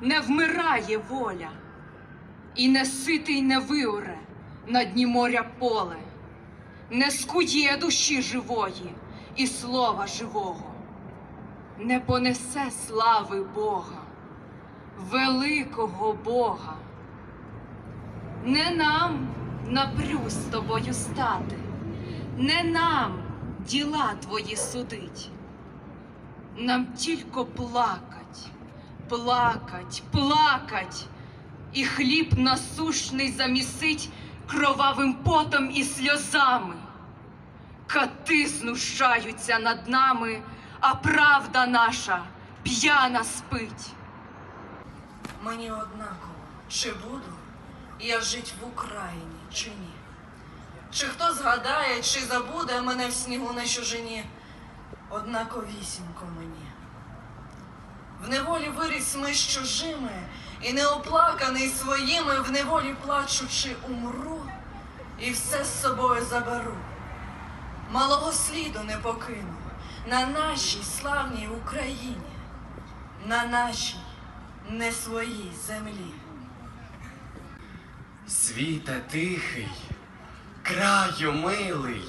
Не вмирає воля, і не ситий не виоре на дні моря поле, не скує душі живої і слова живого, не понесе слави Бога, великого Бога. Не нам напрю з тобою стати, не нам діла твої судить. Нам тільки плакать, плакать, плакать, і хліб насушний замісить кровавим потом і сльозами. Кати знущаються над нами, а правда наша п'яна спить. Мені однаково, чи буду я жить в Україні, чи ні. Чи хто згадає, чи забуде мене в снігу на чужині, однаковісінько мені. Неволі виріс ми з чужими, і неоплаканий своїми, в неволі плачучи, умру, і все з собою заберу. Малого сліду не покину на нашій славній Україні, на нашій не своїй землі. Світе тихий, краю милий,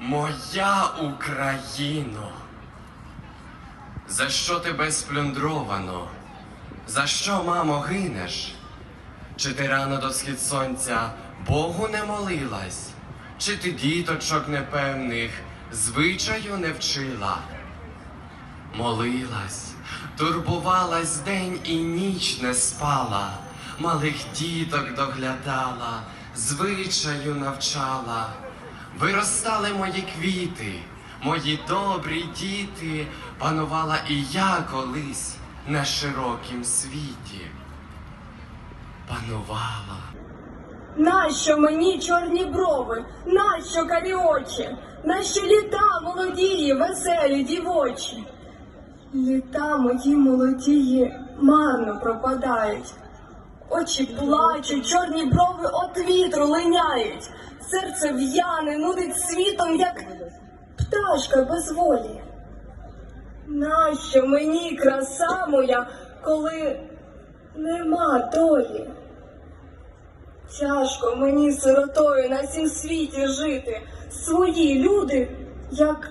моя Україно. За що тебе сплюндровано? За що, мамо, гинеш? Чи ти рано до схід сонця Богу не молилась? Чи ти діточок непевних звичаю не вчила? Молилась, турбувалась день і ніч не спала, малих діток доглядала, звичаю навчала. Виростали мої квіти, мої добрі діти, панувала і я колись на широкім світі. Панувала. Нащо мені чорні брови? Нащо карі очі? Нащо літа молодії, веселі дівочі? Літа мої молодії марно пропадають. Очі плачуть, чорні брови от вітру линяють. Серце в'яне, нудить світом, як пташка без волі. Нащо мені краса моя, коли нема долі? Тяжко мені сиротою на цім світі жити. Свої люди, як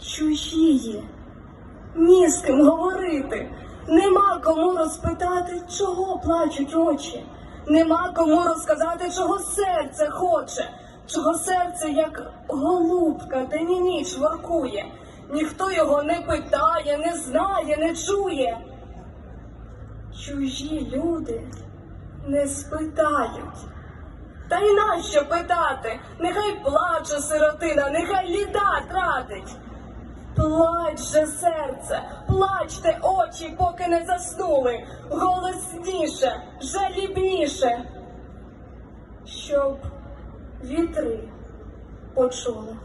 чужії, ні з ким говорити. Нема кому розпитати, чого плачуть очі. Нема кому розказати, чого серце хоче, чого серце, як голубка, день і ніч воркує. Ніхто його не питає, не знає, не чує. Чужі люди не спитають. Та й нащо питати? Нехай плаче сиротина, нехай літа тратить. Плач же серце, плачте очі, поки не заснули, голосніше, жалібніше, щоб вітри почули.